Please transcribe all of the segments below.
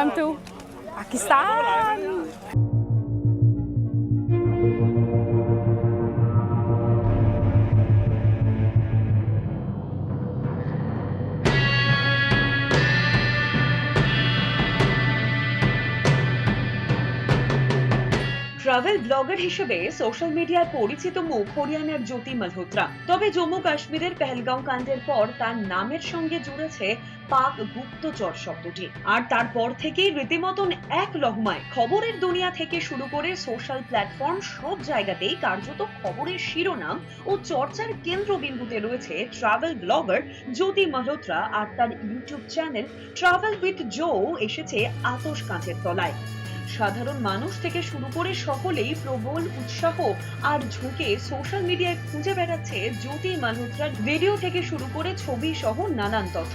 Welcome to Pakistan. Travel blogger হিসেবে social মিডিয়ায় পরিচিত মুখ হরিয়ানার জ্যোতি মালহোত্রা। তবে জম্মু কাশ্মীরের পেহেলগাঁও কাণ্ডের পর তার নামের সঙ্গে জুড়েছে পাক গুপ্তচর শব্দটি। আর তারপর থেকেই রীতিমতন এক লহমায়। খবরের দুনিয়া থেকে শুরু করে সোশ্যাল প্ল্যাটফর্ম সব জায়গাতেই কার্যত খবরের শিরোনাম ও চর্চার কেন্দ্রবিন্দুতে রয়েছে ট্রাভেল ব্লগার জ্যোতি মালহোত্রা আর তার YouTube channel travel with Jo এসেছে আতস কাঁচের তলায়। সাধারণ মানুষ থেকে শুরু করে সকলেই প্রবল উৎসাহ আর ঝুঁকে সোশ্যাল মিডিয়ায় খুঁজে বেড়াচ্ছে জ্যোতি মালহোত্রার ভিডিও থেকে শুরু করে ছবি সহ নানান তথ্য।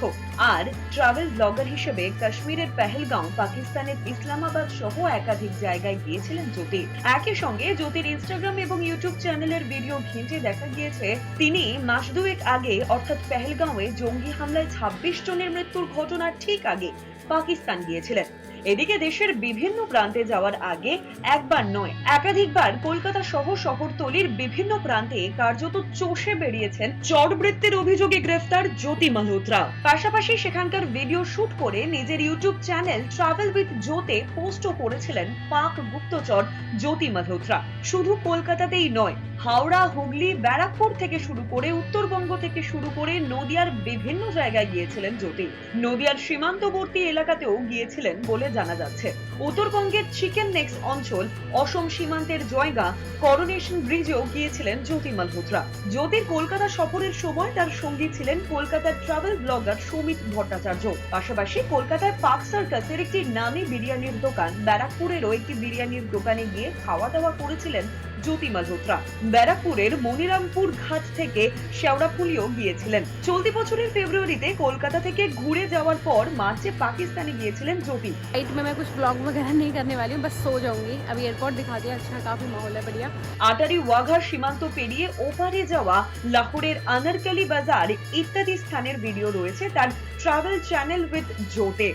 আর ট্রাভেল ব্লগার হিসেবে কাশ্মীরের পেহেলগাঁও, পাকিস্তানের ইসলামাবাদ সহ একাধিক জায়গায় গিয়েছিলেন জ্যোতি। একই সঙ্গে জ্যোতির ইনস্টাগ্রাম এবং ইউটিউব চ্যানেলের ভিডিও ঘেঁটে দেখা গিয়েছে। তিনি মাস দুয়েক আগে অর্থাৎ পেহেলগাঁওয়ে জঙ্গি হামলায় ছাব্বিশ জনের মৃত্যুর ঘটনার ঠিক আগে পাকিস্তান গিয়েছিলেন। এদিকে দেশের বিভিন্ন প্রান্তে যাওয়ার আগে একবার নয়, একাধিকবার কলকাতা সহ শহরতলির বিভিন্ন প্রান্তে কার্যত চষে বেরিয়েছেন চরবৃত্তির অভিযোগে গ্রেফতার জ্যোতি মালহোত্রা। পাশাপাশি সেখানকার ভিডিও শুট করে নিজের ইউটিউব চ্যানেল ট্রাভেল উইথ জোতে পোস্টও করেছিলেন পাক গুপ্তচর জ্যোতি মালহোত্রা। শুধু কলকাতাতেই নয় হাওড়া, হুগলি, ব্যারাকপুর থেকে শুরু করে উত্তরবঙ্গ থেকে শুরু করে নদিয়ার বিভিন্ন জায়গায় গিয়েছিলেন জ্যোতি নদিয়ার সীমান্তবর্তী এলাকাতেও গিয়েছিলেন বলে জানা যাচ্ছে। উত্তরবঙ্গের চিকেন নেক্স অঞ্চল, অসম সীমান্তের জয়গা, করোনেশন ব্রিজেও গিয়েছিলেন জ্যোতি মালহোত্রা জ্যোতির কলকাতা সফরের সময় তার সঙ্গী ছিলেন কলকাতার ট্রাভেল ব্লগার সৌমিত ভট্টাচার্য। পাশাপাশি কলকাতায় পার্ক সার্কাসের একটি নামী বিরিয়ানির দোকান ব্যারাকপুরেরও একটি বিরিয়ানির দোকানে গিয়ে খাওয়া দাওয়া করেছিলেন জ্যোতি মালহোত্রা ব্যারাকপুরের মনিরামপুর ঘাট থেকে শেওড়াফুলিও গিয়েছিলেন চলতি বছরের ফেব্রুয়ারিতে কলকাতা থেকে ঘুরে যাওয়ার পর মার্চে পাকিস্তানে গিয়েছিলেন জ্যোতি नाइट में मैं कुछ ब्लॉग वगैरह नहीं करने वाली हूँ बस सो जाऊंगी अभी एयरपोर्ट दिखा दिया अच्छा काफी माहौल है बढ़िया আটারি ওয়াঘার সীমান্ত পেরিয়ে ওপারে যাওয়া লাহোরের আনারকালি বাজার ইত্যাদি স্থানের ভিডিও রয়েছে তার ট্রাভেল চ্যানেল উইথ জোতে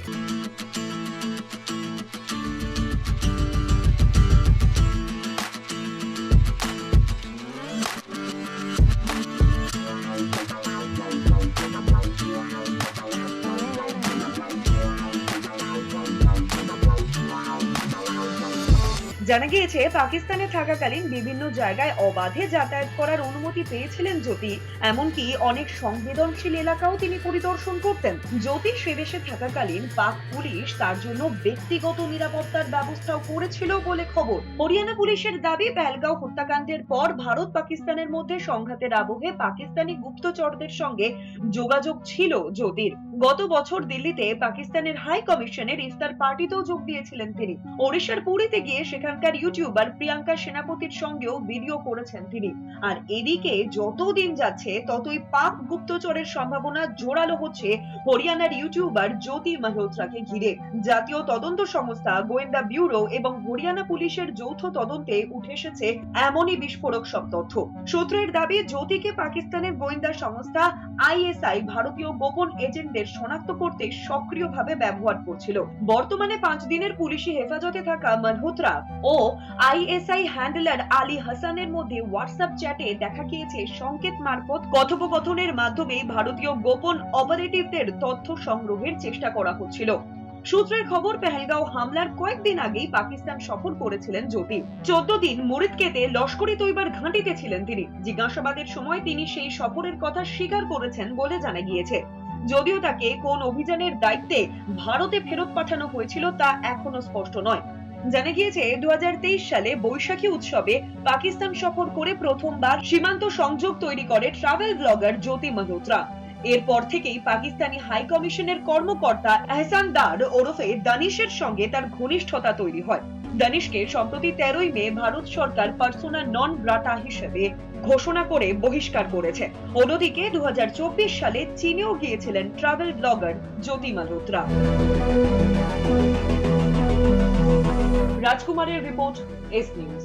জানা গিয়েছে, পাকিস্তানে থাকাকালীন বিভিন্ন জায়গায় অবাধে যাতায়াত করার অনুমতি পেয়েছিলেন জ্যোতি। এমনকি অনেক সংবেদনশীল এলাকাও তিনি পরিদর্শন করতেন। জ্যোতি সে দেশে থাকাকালীন পাক পুলিশ তার জন্য ব্যক্তিগত নিরাপত্তার ব্যবস্থাও করেছিল বলে খবর। হরিয়ানা পুলিশের দাবি পেহেলগাঁও হত্যাকাণ্ডের পর ভারত পাকিস্তানের মধ্যে সংঘাতের আবহে পাকিস্তানি গুপ্তচরদের সঙ্গে যোগাযোগ ছিল জ্যোতির। গত বছর দিল্লিতে পাকিস্তানের হাই কমিশনের ইফতার পার্টিতেও যোগ দিয়েছিলেন তিনি। ওড়িশার পুরীতে গিয়ে সেখানকার ইউটিউবার প্রিয়াঙ্কা সেনাপতির সঙ্গেও ভিডিও করেছেন তিনি। আর এদিকে যত দিন যাচ্ছে, ততই পাক গুপ্তচরের সম্ভাবনা জোরালো হচ্ছে হরিয়ানার ইউটিউবার জ্যোতি মালহোত্রাকে ঘিরে। জাতীয় তদন্ত সংস্থা, গোয়েন্দা ব্যুরো এবং হরিয়ানা পুলিশের যৌথ তদন্তে উঠে এসেছে এমনই বিস্ফোরক সব তথ্য। সূত্রের দাবি, জ্যোতিকে পাকিস্তানের গোয়েন্দা সংস্থা আইএসআই ভারতীয় গোপন এজেন্টদের শনাক্ত করতে সক্রিয়ভাবে ব্যবহার করছিল। বর্তমানে পাঁচ দিনের পুলিশি হেফাজতে থাকা মালহোত্রা ও আইএসআই হ্যান্ডলার আলী হাসানের মধ্যে হোয়াটসঅ্যাপ চ্যাটে দেখা গিয়েছে সংকেত মারফত কথোপকথনের মাধ্যমে ভারতীয় গোপন অপারেটিভদের তথ্য সংগ্রহের চেষ্টা করা হচ্ছিল। সূত্রের খবর, পেহেলগাঁও হামলার কয়েকদিন আগেই পাকিস্তান সফর করেছিলেন জ্যোতি চোদ্দ দিন মুরিদকেতে লস্করি তৈবার ঘাঁটিতে ছিলেন তিনি। জিজ্ঞাসাবাদের সময় তিনি সেই সফরের কথা স্বীকার করেছেন বলে জানা গিয়েছে। যদিও তাকে কোন অভিযানের দায়িত্বে ভারতে ফেরত পাঠানো হয়েছিল তা এখনও স্পষ্ট নয়। জানা গিয়েছে দু হাজার তেইশ সালে বৈশাখী উৎসবে পাকিস্তান সফর করে প্রথমবার সীমান্ত সংযোগ তৈরি করে ট্রাভেল ব্লগার জ্যোতি মালহোত্রা। এরপর থেকেই পাকিস্তানি হাই কমিশনের কর্মকর্তা এহসান দার ওরফে দানিশের সঙ্গে তার ঘনিষ্ঠতা তৈরি হয়। দানিশকে সম্প্রতি তেরোই মে ভারত সরকার পার্সোনা নন গ্রাটা হিসেবে ঘোষণা করে বহিষ্কার করেছে। অন্যদিকে দু হাজার চব্বিশ সালে চীনেও গিয়েছিলেন ট্রাভেল ব্লগার জ্যোতি মালহোত্রা। রাজকুমারের রিপোর্ট এস নিউজ।